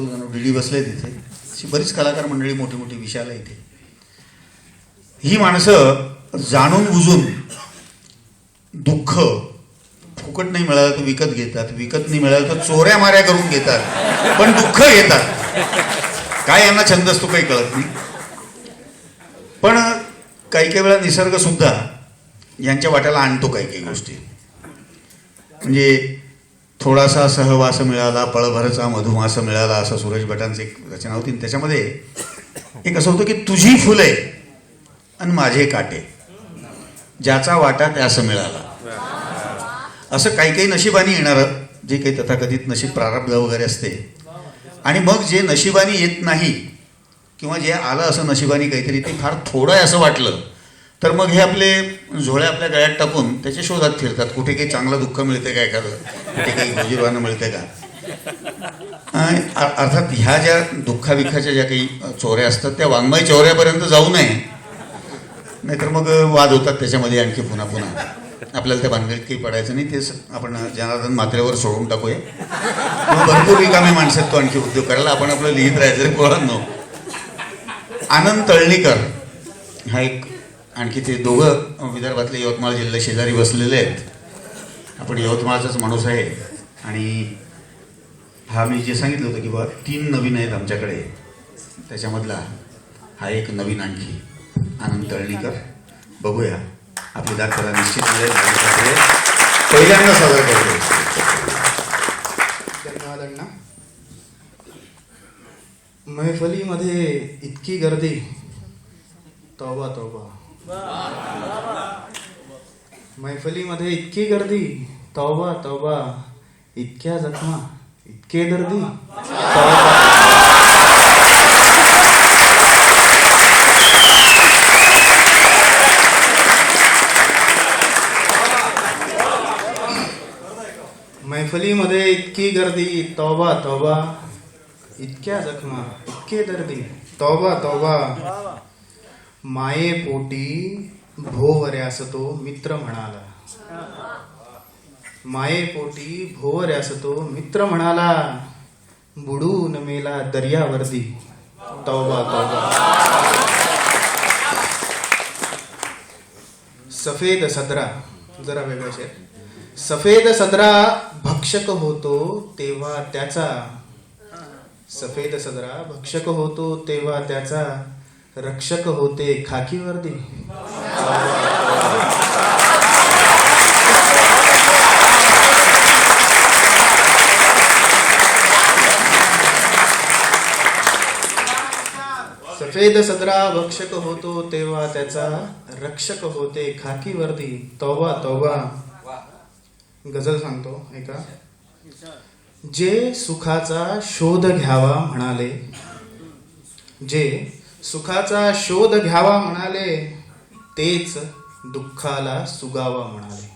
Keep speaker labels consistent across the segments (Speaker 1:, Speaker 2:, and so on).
Speaker 1: D बसले तिथे. अशी बरीच कलाकार मंडळी मोठी मोठी विशाल आहे इथे. ही माणसं जाणून बुजून दुःख फुकट नाही मिळालं तर विकत घेतात. विकत नाही मिळालं तर चोऱ्या माऱ्या करून घेतात. पण दुःख घेतात. काय यांना छंद असतो काही कळत नाही. पण काही काही वेळा निसर्ग सुद्धा यांच्या वाट्याला आणतो काही काही गोष्टी. म्हणजे थोडासा सहवास मिळाला पळभरचा मधुमास मिळाला असं सुरेश भटांची एक रचना होती. आणि त्याच्यामध्ये एक असं होतं की तुझी फुले आणि माझे काटे ज्याचा वाटा त्यास मिळाला. असं काही काही नशिबाने येणारं जे काही तथाकथित नशीब प्रारब्ध वगैरे असते. आणि मग जे नशिबाने येत नाही किंवा जे आलं असं नशिबाने काहीतरी ते फार थोडं आहे असं वाटलं. तर मग हे आपले झोळे आपल्या गळ्यात टाकून त्याच्या शोधात फिरतात. कुठे काही चांगलं दुःख मिळते का एखादं? कुठे काही गोजीरवानं मिळते का? अर्थात ह्या ज्या दुःखाविखाच्या ज्या काही चोऱ्या असतात त्या वाङ्मय चोऱ्यापर्यंत जाऊ नये. नाहीतर मग वाद होतात त्याच्यामध्ये आणखी पुन्हा पुन्हा. आपल्याला त्या भानगडीत काही पडायचं नाही. तेच आपण जनार्दन मात्रेवर सोडून टाकूया. भरपूर रिकामे माणसं आहेत तो आणखी उद्योग करायला. आपण आपलं लिहित राहायचं रे आनंद तळणीकर हा एक आणखी ते दोघं विदर्भातले यवतमाळ जिल्हा शेजारी बसलेले आहेत. आपण यवतमाळचाच माणूस आहे. आणि हा मी जे सांगितलं होतं की बा तीन नवीन आहेत आमच्याकडे. त्याच्यामधला हा एक नवीन आणखी. आनंद तळणीकर. बघूया. आपली दाखला निश्चित मिळेल पहिल्यांदा सादर करतो.
Speaker 2: धन्यवाद अण्णा मैफलीमध्ये इतकी गर्दी. तौबा तौबा. मैफलीमध्ये इतकी गर्दी. तौबा तौबा. इतक्या जखमा. इतके दर्दी मैफलीमध्ये इतकी गर्दी. तौबा तौबा. इतक्या जखमा. इतके दर्दी तौबा तौबा. माये पोटी तो मित्र म्हणाला. माये पोटी तो मित्र म्हणाला बुडून मेला दर्यावर्दी तौबा तौबा. सफेद सदरा जरा वेगळं शेर सफेद सदरा भक्षक होतो तेव्हा त्याचा. सफेद सदरा भक्षक होतो तेव्हा त्याचा. रक्षक होते खाकी वर्दी सफेद सदरा भक्षक होतो तेव्हा त्याचा रक्षक होते खाकी वर्दी तौबा तौबा. गझल सांगतो ऐका. जे सुखाचा शोध घ्यावा म्हणाले जे सुखाचा शोध घ्यावा म्हणाले तेच दुःखाला सुगावा म्हणाले.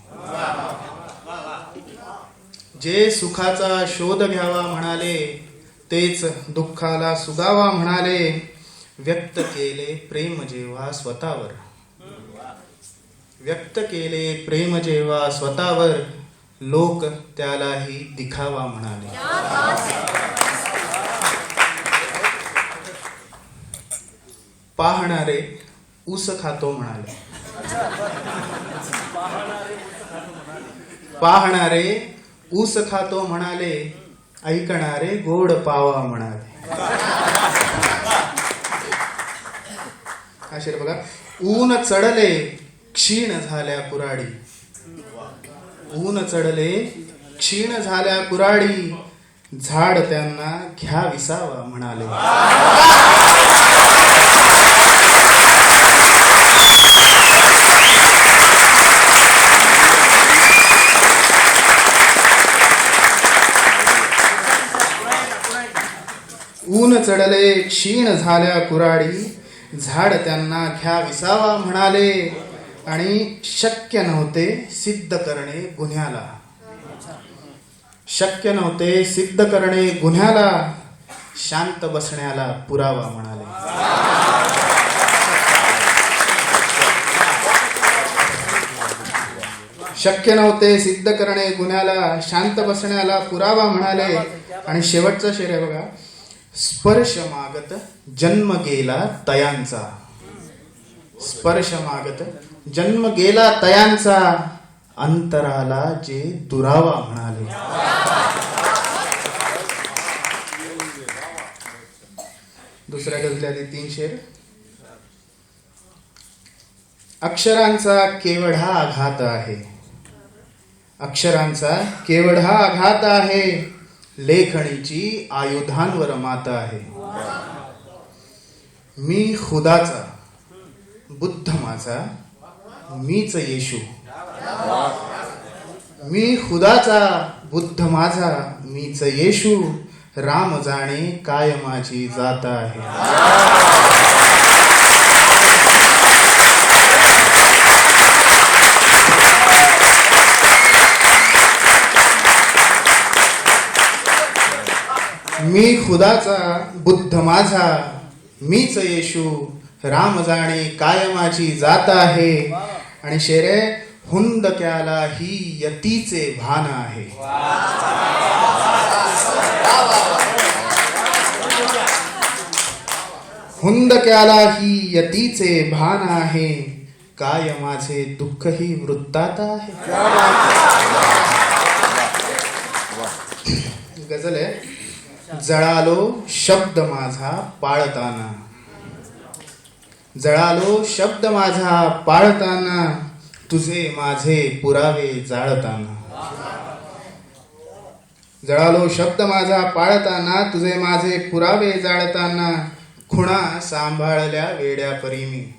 Speaker 2: जे सुखाचा शोध घ्यावा म्हणाले तेच दुःखाला सुगावा म्हणाले व्यक्त केले प्रेम जेव्हा स्वतःवर. व्यक्त केले प्रेम जेव्हा स्वतःवर लोक त्यालाही दिखावा म्हणाले. पाहणारे ऊस खातो म्हणाले. पाहणारे ऊस खातो म्हणाले ऐकणारे गोड पावा म्हणाले. हा बघा. ऊन चढले क्षीण झाल्या कुराडी. ऊन चढले क्षीण झाल्या कुराडी. झाड त्यांना घ्या विसावा म्हणाले ऊन चढले क्षीण झाल्या कुराडी. झाड त्यांना घ्या विसावा म्हणाले. आणि शक्य नव्हते सिद्ध करणे गुन्ह्याला. शक्य नव्हते सिद्ध करणे गुन्ह्याला. शांत बसण्याला पुरावा म्हणाले. शक्य नव्हते सिद्ध करणे गुन्ह्याला. शांत बसण्याला पुरावा म्हणाले. आणि शेवटचा शेर आहे बघा. स्पर्श मागत जन्म गेला तयांचा. स्पर्श मागत जन्म गेला तयांचा. अंतराला जे दुरावा म्हणाले. दुसऱ्या गजल्याने तीन शेर. अक्षरांचा केवढा आघात आहे. अक्षरांचा केवढा आघात आहे. लेखणीची आयुधांवर मात आहे. मी खुदाचा बुद्ध माझा मीच येशू. मी खुदाचा बुद्ध माझा मीच येशू. राम जाणे काय माझी जात आहे. मी खुदाचा बुद्ध माझा मीच येशू राम जाणे काय माझी जात आहे? आणि शेरे हुंदक्याला ही यतीचे भान आहे. हुंदक्याला ही यतीचे भान आहे. काय माझे दुःख ही वृत्तात आहे? गजल आहे. जळालो शब्द माझा पाळताना. जळालो शब्द माझा पाळताना तुझे माझे पुरावे जाळताना. जळालो शब्द माझा पाळताना तुझे माझे पुरावे जाळताना खुणा सांभाळल्या वेड्या परी मी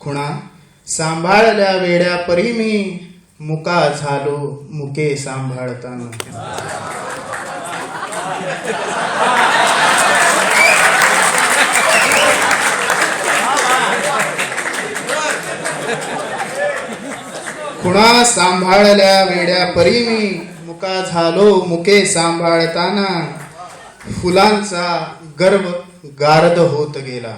Speaker 2: खुणा सांभाळल्या वेड्या परी मी मुका झालो मुके सांभाळताना. कुणा सांभाळल्या वेड्या परी मी. मुका झालो मुके सांभाळताना. फुलांचा गर्व गारद होत गेला.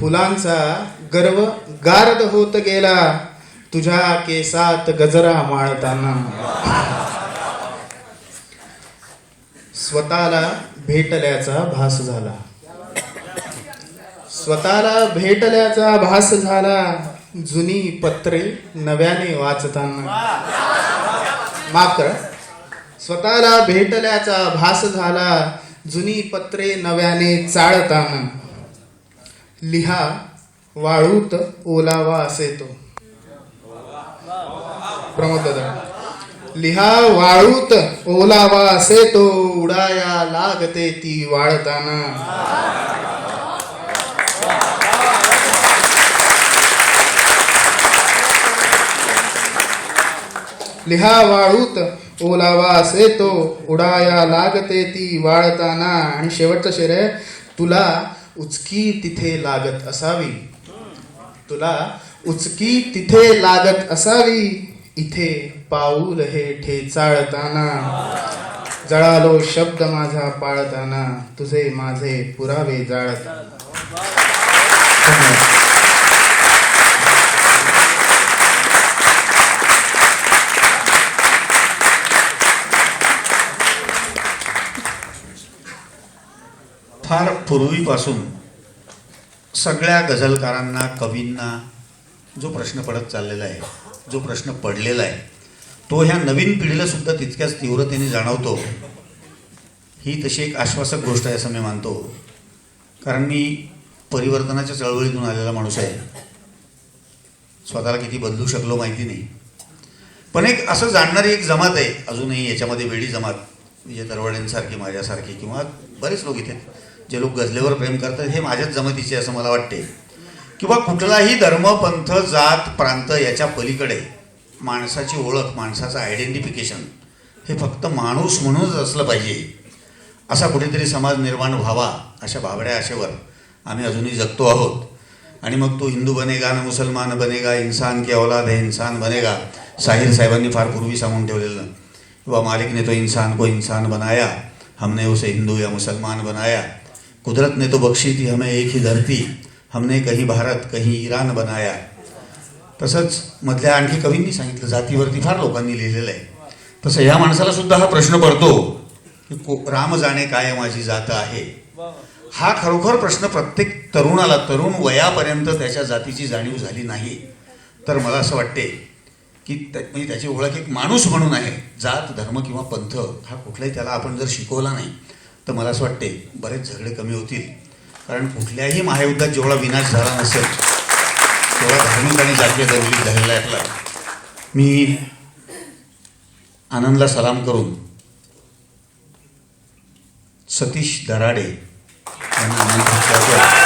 Speaker 2: फुलांचा गर्व गारद होत गेला. तुझ्या केसात गजरा माळताना. स्वतःला भेटल्याचा भास झाला. स्वतःला भेटल्याचा भास झाला. जुनी पत्रे नव्याने वाचताना. मात्र स्वतःला भेटल्याचा भास झाला जुनी पत्रे नव्याने चाळताना. लिहा वाळूत ओलावा असे तो प्रमोद लिहा वाळूत ओलावा असे तो उडाया लागते ती वाळताना. लिहा वाळूत ओलावा असे तो उडाया लागते ती वाळताना. आणि शेवटचं शेर आहे तुला उचकी तिथे लागत असावी. तुला उचकी तिथे लागत असावी इथे पाऊल हे ठेचाळताना. जळालो शब्द माझा पाळताना तुझे माझे पुरावे जाळताना
Speaker 1: पूर्वीपासून सगळ्या गझलकारांना कवींना जो प्रश्न पडत चाललेला आहे जो प्रश्न पडलेला आहे तो ह्या नवीन पिढीला सुद्धा तितक्याच तीव्रतेने जाणवतो. ही तशी एक आश्वासक गोष्ट आहे असं मी मानतो. कारण मी परिवर्तनाच्या चळवळीतून आलेला माणूस आहे. स्वतःला किती बदलू शकलो माहिती नाही. पण एक असं जाणणारी एक जमात आहे अजूनही याच्यामध्ये वेळी जमात विजय तरवडेंसारखी माझ्यासारखी किंवा बरेच लोक इथे आहेत, जे लोक गजलेवर प्रेम करतात हे माझ्याच जमातीचे असं मला वाटते. किंवा कुठलाही धर्म पंथ जात प्रांत याच्या पलीकडे माणसाची ओळख माणसाचं आयडेंटिफिकेशन हे फक्त माणूस म्हणूनच असलं पाहिजे. असा कुठेतरी समाज निर्माण व्हावा अशा भाबड्या आशेवर आम्ही अजूनही जगतो आहोत. आणि मग तो हिंदू बनेगा ना मुसलमान बनेगा इन्सान की औलाद है इन्सान बनेगा साहिर साहेबांनी फार पूर्वी सांगून ठेवलेलं. किंवा मालिकने तो इन्सान को इन्सान बनाया हमने उसे हिंदू या मुसलमान बनाया. कुदरत ने तो बख्शी थी हमें एक ही धरती हमने कहीं भारत कहीं ईरान बनाया तसंच मधल्या आणखी कवींनी सांगितलं जातीवरती फार लोकांनी लिहिलेलं आहे. तसं ह्या माणसाला सुद्धा हा प्रश्न पडतो की को राम जाणे काय माझी जात आहे? हा खरोखर प्रश्न प्रत्येक तरुणाला तरुण वयापर्यंत त्याच्या जातीची जाणीव झाली नाही. तर मला असं वाटते की त्या- म्हणजे त्याची ओळख एक माणूस म्हणून आहे. जात धर्म किंवा पंथ हा कुठलाही त्याला आपण जर शिकवला नाही तर मला असं वाटते बरेच झगडे कमी होतील. कारण कुठल्याही महायुद्धात जेवढा विनाश झाला नसेल तेवढा धार्मिक आणि जातीय दरवलीत झालेला आहे मी आनंदला सलाम करून सतीश दराडे यांना आनंद करतो